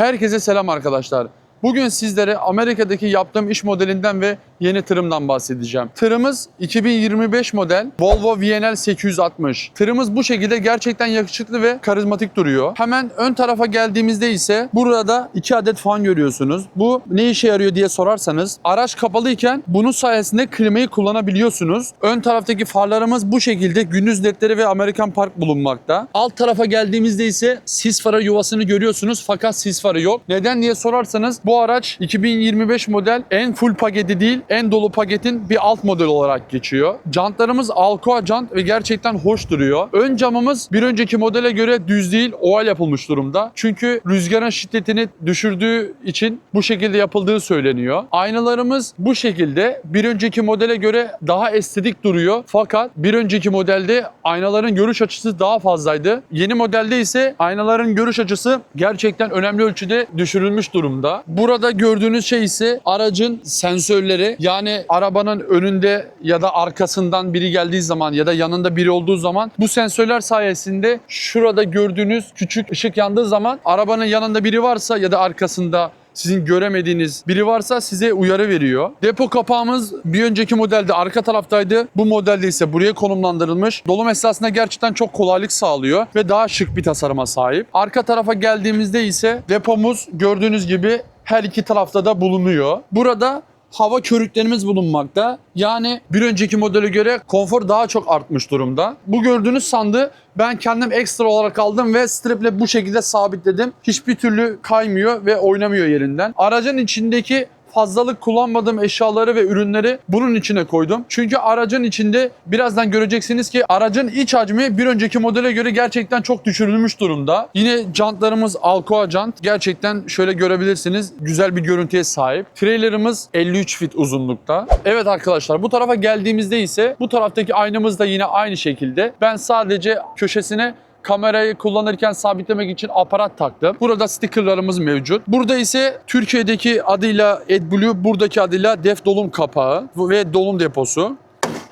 Herkese selam arkadaşlar. Bugün sizlere Amerika'daki yaptığım iş modelinden ve yeni tırımdan bahsedeceğim. Tırımız 2025 model Volvo VNL 860. Tırımız bu şekilde gerçekten yakışıklı ve karizmatik duruyor. Hemen ön tarafa geldiğimizde ise burada iki adet fan görüyorsunuz. Bu ne işe yarıyor diye sorarsanız araç kapalıyken bunun sayesinde klimayı kullanabiliyorsunuz. Ön taraftaki farlarımız bu şekilde gündüz ledleri ve Amerikan Park bulunmakta. Alt tarafa geldiğimizde ise sis farı yuvasını görüyorsunuz fakat sis farı yok. Neden diye sorarsanız araç 2025 model en full paketi değil en dolu paketin bir alt model olarak geçiyor. Jantlarımız Alcoa jant ve gerçekten hoş duruyor. Ön camımız bir önceki modele göre düz değil oval yapılmış durumda. Çünkü rüzgarın şiddetini düşürdüğü için bu şekilde yapıldığı söyleniyor. Aynalarımız bu şekilde bir önceki modele göre daha estetik duruyor. Fakat bir önceki modelde aynaların görüş açısı daha fazlaydı. Yeni modelde ise aynaların görüş açısı gerçekten önemli ölçüde düşürülmüş durumda. Burada gördüğünüz şey ise aracın sensörleri. Yani arabanın önünde ya da arkasından biri geldiği zaman ya da yanında biri olduğu zaman bu sensörler sayesinde şurada gördüğünüz küçük ışık yandığı zaman arabanın yanında biri varsa ya da arkasında sizin göremediğiniz biri varsa size uyarı veriyor. Depo kapağımız bir önceki modelde arka taraftaydı. Bu modelde ise buraya konumlandırılmış. Dolum esnasında gerçekten çok kolaylık sağlıyor ve daha şık bir tasarıma sahip. Arka tarafa geldiğimizde ise depomuz gördüğünüz gibi her iki tarafta da bulunuyor. Burada hava körüklerimiz bulunmakta. Yani bir önceki modele göre konfor daha çok artmış durumda. Bu gördüğünüz sandığı ben kendim ekstra olarak aldım ve straple bu şekilde sabitledim. Hiçbir türlü kaymıyor ve oynamıyor yerinden. Aracın içindeki fazlalık kullanmadığım eşyaları ve ürünleri bunun içine koydum. Çünkü aracın içinde birazdan göreceksiniz ki aracın iç hacmi bir önceki modele göre gerçekten çok düşürülmüş durumda. Yine jantlarımız Alcoa jant. Gerçekten şöyle görebilirsiniz güzel bir görüntüye sahip. Trailerımız 53 fit uzunlukta. Evet arkadaşlar bu tarafa geldiğimizde ise bu taraftaki aynamız da yine aynı şekilde. Ben sadece köşesine kamerayı kullanırken sabitlemek için aparat taktım. Burada stickerlarımız mevcut. Burada ise Türkiye'deki adıyla AdBlue, buradaki adıyla Def dolum kapağı ve dolum deposu.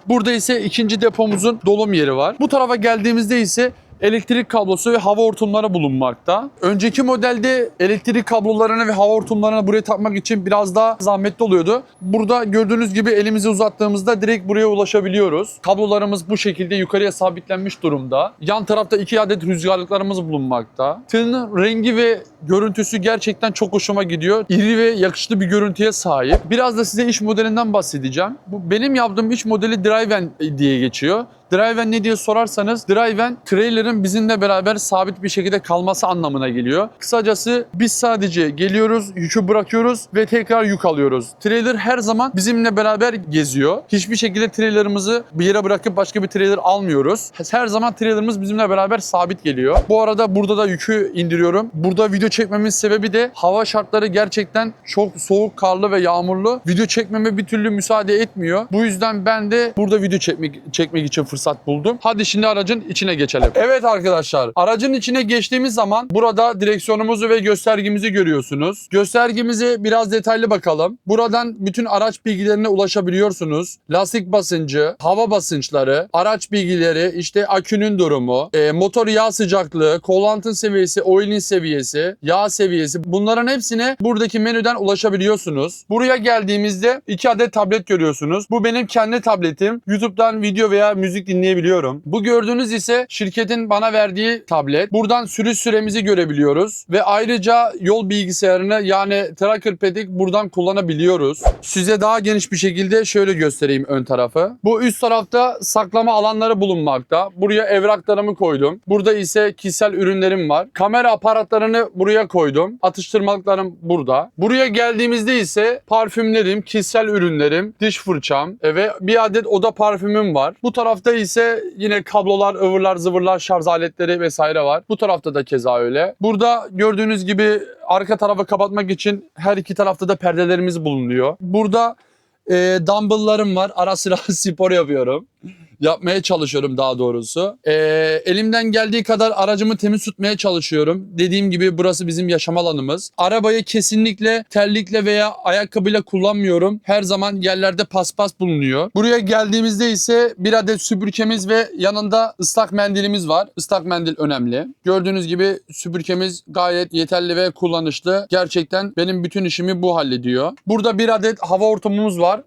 Burada ise ikinci depomuzun dolum yeri var. Bu tarafa geldiğimizde ise elektrik kablosu ve hava hortumları bulunmakta. Önceki modelde elektrik kablolarını ve hava hortumlarını buraya takmak için biraz daha zahmetli oluyordu. Burada gördüğünüz gibi elimizi uzattığımızda direkt buraya ulaşabiliyoruz. Kablolarımız bu şekilde yukarıya sabitlenmiş durumda. Yan tarafta iki adet rüzgarlıklarımız bulunmakta. Tırın rengi ve görüntüsü gerçekten çok hoşuma gidiyor. İri ve yakışıklı bir görüntüye sahip. Biraz da size iş modelinden bahsedeceğim. Bu benim yaptığım iş modeli Driven diye geçiyor. Driven ne diye sorarsanız Driven trailer'ın bizimle beraber sabit bir şekilde kalması anlamına geliyor. Kısacası biz sadece geliyoruz, yükü bırakıyoruz ve tekrar yük alıyoruz. Trailer her zaman bizimle beraber geziyor. Hiçbir şekilde trailer'ımızı bir yere bırakıp başka bir trailer almıyoruz. Her zaman trailer'ımız bizimle beraber sabit geliyor. Bu arada burada da yükü indiriyorum. Burada video çekmemin sebebi de hava şartları gerçekten çok soğuk, karlı ve yağmurlu. Video çekmeme bir türlü müsaade etmiyor. Bu yüzden ben de burada video çekmek çekmek için fırsat buldum. Hadi şimdi aracın içine geçelim. Evet arkadaşlar aracın içine geçtiğimiz zaman burada direksiyonumuzu ve göstergimizi görüyorsunuz. Göstergimizi biraz detaylı bakalım. Buradan bütün araç bilgilerine ulaşabiliyorsunuz. Lastik basıncı, hava basınçları, araç bilgileri, işte akünün durumu, e, motor yağ sıcaklığı, kolantın seviyesi, oilin seviyesi, yağ seviyesi bunların hepsine buradaki menüden ulaşabiliyorsunuz. Buraya geldiğimizde iki adet tablet görüyorsunuz. Bu benim kendi tabletim. YouTube'dan video veya müzik dinleyebiliyorum. Bu gördüğünüz ise şirketin bana verdiği tablet. Buradan sürüş süremizi görebiliyoruz ve ayrıca yol bilgisayarını yani tracker pad'i buradan kullanabiliyoruz. Size daha geniş bir şekilde şöyle göstereyim ön tarafı. Bu üst tarafta saklama alanları bulunmakta. Buraya evraklarımı koydum. Burada ise kişisel ürünlerim var. Kamera aparatlarını buraya koydum. Atıştırmalıklarım burada. Buraya geldiğimizde ise parfümlerim, kişisel ürünlerim, diş fırçam e, ve bir adet oda parfümüm var. Bu tarafta ise yine kablolar, ıvırlar, zıvırlar, şarj aletleri vesaire var. Bu tarafta da keza öyle. Burada gördüğünüz gibi arka tarafı kapatmak için her iki tarafta da perdelerimiz bulunuyor. Burada e, dumbbelllarım var. Ara sıra spor yapıyorum. Yapmaya çalışıyorum daha doğrusu. Ee, elimden geldiği kadar aracımı temiz tutmaya çalışıyorum. Dediğim gibi burası bizim yaşam alanımız. Arabayı kesinlikle terlikle veya ayakkabıyla kullanmıyorum. Her zaman yerlerde paspas bulunuyor. Buraya geldiğimizde ise bir adet süpürgemiz ve yanında ıslak mendilimiz var. Islak mendil önemli. Gördüğünüz gibi süpürgemiz gayet yeterli ve kullanışlı. Gerçekten benim bütün işimi bu hallediyor. Burada bir adet hava hortumumuz var.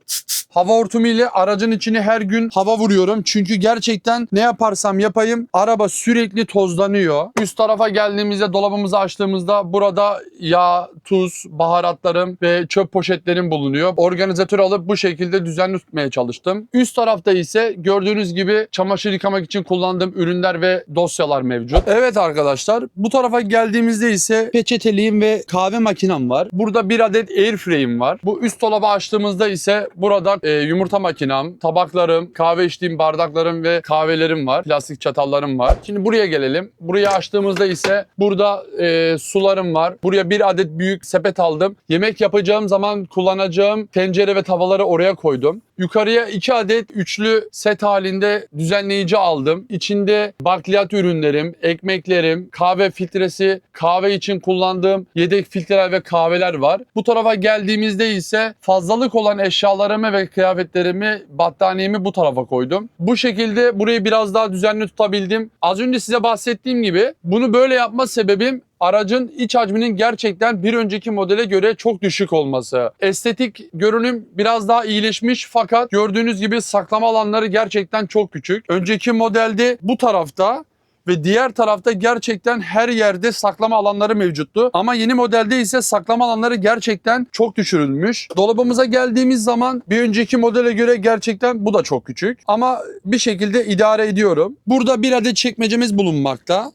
Hava hortumu ile aracın içine her gün hava vuruyorum. Çünkü gerçekten ne yaparsam yapayım araba sürekli tozlanıyor. Üst tarafa geldiğimizde dolabımızı açtığımızda burada yağ, tuz, baharatlarım ve çöp poşetlerim bulunuyor. Organizatör alıp bu şekilde düzenli tutmaya çalıştım. Üst tarafta ise gördüğünüz gibi çamaşır yıkamak için kullandığım ürünler ve dosyalar mevcut. Evet arkadaşlar bu tarafa geldiğimizde ise peçeteliğim ve kahve makinem var. Burada bir adet airfryer'im var. Bu üst dolabı açtığımızda ise burada e, yumurta makinem, tabaklarım, kahve içtiğim bardaklarım ve kahvelerim var. Plastik çatallarım var. Şimdi buraya gelelim. Burayı açtığımızda ise burada e, sularım var. Buraya bir adet büyük sepet aldım. Yemek yapacağım zaman kullanacağım tencere ve tavaları oraya koydum. Yukarıya iki adet üçlü set halinde düzenleyici aldım. İçinde bakliyat ürünlerim, ekmeklerim, kahve filtresi, kahve için kullandığım yedek filtreler ve kahveler var. Bu tarafa geldiğimizde ise fazlalık olan eşyalarımı ve kıyafetlerimi, battaniyemi bu tarafa koydum. Bu şekilde burayı biraz daha düzenli tutabildim. Az önce size bahsettiğim gibi bunu böyle yapma sebebim aracın iç hacminin gerçekten bir önceki modele göre çok düşük olması. Estetik görünüm biraz daha iyileşmiş fakat gördüğünüz gibi saklama alanları gerçekten çok küçük. Önceki modelde bu tarafta ve diğer tarafta gerçekten her yerde saklama alanları mevcuttu. Ama yeni modelde ise saklama alanları gerçekten çok düşürülmüş. Dolabımıza geldiğimiz zaman bir önceki modele göre gerçekten bu da çok küçük. Ama bir şekilde idare ediyorum. Burada bir adet çekmecemiz bulunmakta.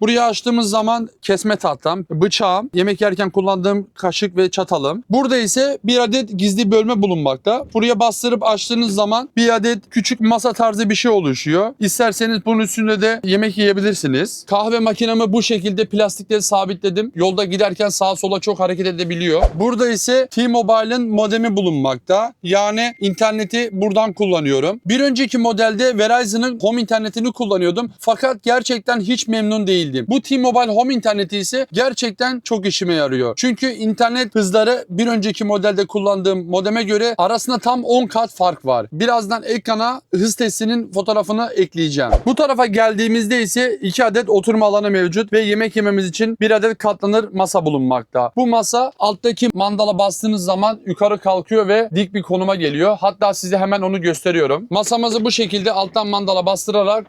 Burayı açtığımız zaman kesme tahtam, bıçağım, yemek yerken kullandığım kaşık ve çatalım. Burada ise bir adet gizli bölme bulunmakta. Buraya bastırıp açtığınız zaman bir adet küçük masa tarzı bir şey oluşuyor. İsterseniz bunun üstünde de yemek yiyebilirsiniz. Kahve makinemi bu şekilde plastikle sabitledim. Yolda giderken sağa sola çok hareket edebiliyor. Burada ise T-Mobile'ın modemi bulunmakta. Yani interneti buradan kullanıyorum. Bir önceki modelde Verizon'ın home internetini kullanıyordum. Fakat gerçekten hiç memnun değildim. Bu T-Mobile Home interneti ise gerçekten çok işime yarıyor. Çünkü internet hızları bir önceki modelde kullandığım modeme göre arasında tam 10 kat fark var. Birazdan ekrana hız testinin fotoğrafını ekleyeceğim. Bu tarafa geldiğimizde ise 2 adet oturma alanı mevcut ve yemek yememiz için bir adet katlanır masa bulunmakta. Bu masa alttaki mandala bastığınız zaman yukarı kalkıyor ve dik bir konuma geliyor. Hatta size hemen onu gösteriyorum. Masamızı bu şekilde alttan mandala bastırarak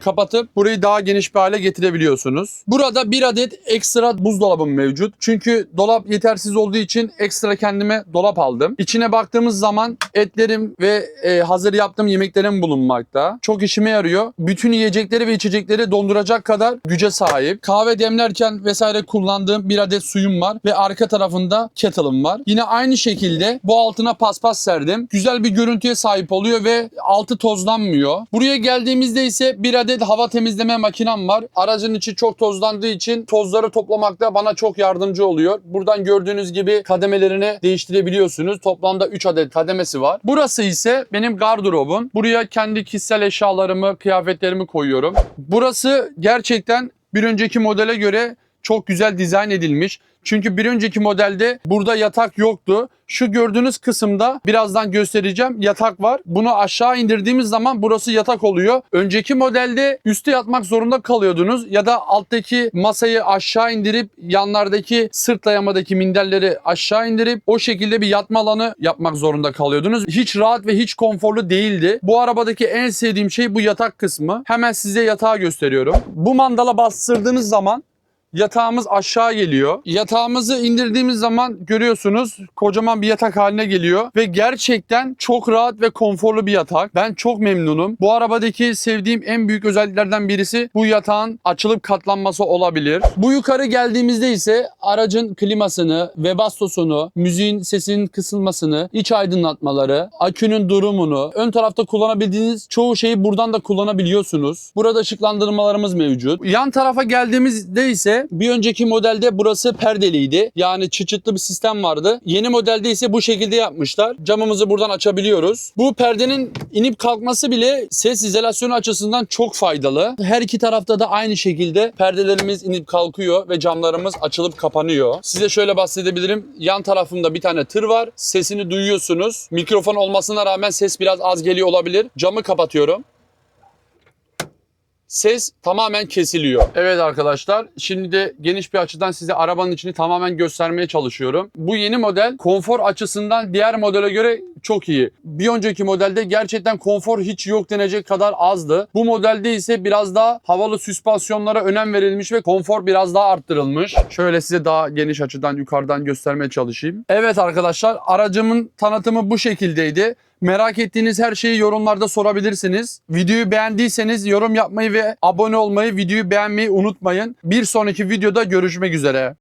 kapatıp burayı daha geniş bir hale getirebiliyorsunuz. Burada bir adet ekstra buzdolabım mevcut. Çünkü dolap yetersiz olduğu için ekstra kendime dolap aldım. İçine baktığımız zaman etlerim ve e, hazır yaptığım yemeklerim bulunmakta. Çok işime yarıyor. Bütün yiyecekleri ve içecekleri donduracak kadar güce sahip. Kahve demlerken vesaire kullandığım bir adet suyum var ve arka tarafında kettle'ım var. Yine aynı şekilde bu altına paspas serdim. Güzel bir görüntüye sahip oluyor ve altı tozlanmıyor. Buraya geldiğimizde ise bir adet hava temizleme makinem var. Aracın içi çok tozlandığı için tozları toplamakta bana çok yardımcı oluyor. Buradan gördüğünüz gibi kademelerini değiştirebiliyorsunuz. Toplamda 3 adet kademesi var. Burası ise benim gardırobum. Buraya kendi kişisel eşyalarımı, kıyafetlerimi koyuyorum. Burası gerçekten bir önceki modele göre çok güzel dizayn edilmiş. Çünkü bir önceki modelde burada yatak yoktu. Şu gördüğünüz kısımda birazdan göstereceğim yatak var. Bunu aşağı indirdiğimiz zaman burası yatak oluyor. Önceki modelde üstte yatmak zorunda kalıyordunuz ya da alttaki masayı aşağı indirip yanlardaki sırt dayamadaki minderleri aşağı indirip o şekilde bir yatma alanı yapmak zorunda kalıyordunuz. Hiç rahat ve hiç konforlu değildi. Bu arabadaki en sevdiğim şey bu yatak kısmı. Hemen size yatağı gösteriyorum. Bu mandala bastırdığınız zaman Yatağımız aşağı geliyor. Yatağımızı indirdiğimiz zaman görüyorsunuz kocaman bir yatak haline geliyor. Ve gerçekten çok rahat ve konforlu bir yatak. Ben çok memnunum. Bu arabadaki sevdiğim en büyük özelliklerden birisi bu yatağın açılıp katlanması olabilir. Bu yukarı geldiğimizde ise aracın klimasını, webastosunu, müziğin sesinin kısılmasını, iç aydınlatmaları, akünün durumunu, ön tarafta kullanabildiğiniz çoğu şeyi buradan da kullanabiliyorsunuz. Burada ışıklandırmalarımız mevcut. Yan tarafa geldiğimizde ise Bir önceki modelde burası perdeliydi. Yani çıçıtlı bir sistem vardı. Yeni modelde ise bu şekilde yapmışlar. Camımızı buradan açabiliyoruz. Bu perdenin inip kalkması bile ses izolasyonu açısından çok faydalı. Her iki tarafta da aynı şekilde perdelerimiz inip kalkıyor ve camlarımız açılıp kapanıyor. Size şöyle bahsedebilirim. Yan tarafımda bir tane tır var. Sesini duyuyorsunuz. Mikrofon olmasına rağmen ses biraz az geliyor olabilir. Camı kapatıyorum ses tamamen kesiliyor. Evet arkadaşlar şimdi de geniş bir açıdan size arabanın içini tamamen göstermeye çalışıyorum. Bu yeni model konfor açısından diğer modele göre çok iyi. Bir önceki modelde gerçekten konfor hiç yok denecek kadar azdı. Bu modelde ise biraz daha havalı süspansiyonlara önem verilmiş ve konfor biraz daha arttırılmış. Şöyle size daha geniş açıdan yukarıdan göstermeye çalışayım. Evet arkadaşlar aracımın tanıtımı bu şekildeydi. Merak ettiğiniz her şeyi yorumlarda sorabilirsiniz. Videoyu beğendiyseniz yorum yapmayı ve abone olmayı, videoyu beğenmeyi unutmayın. Bir sonraki videoda görüşmek üzere.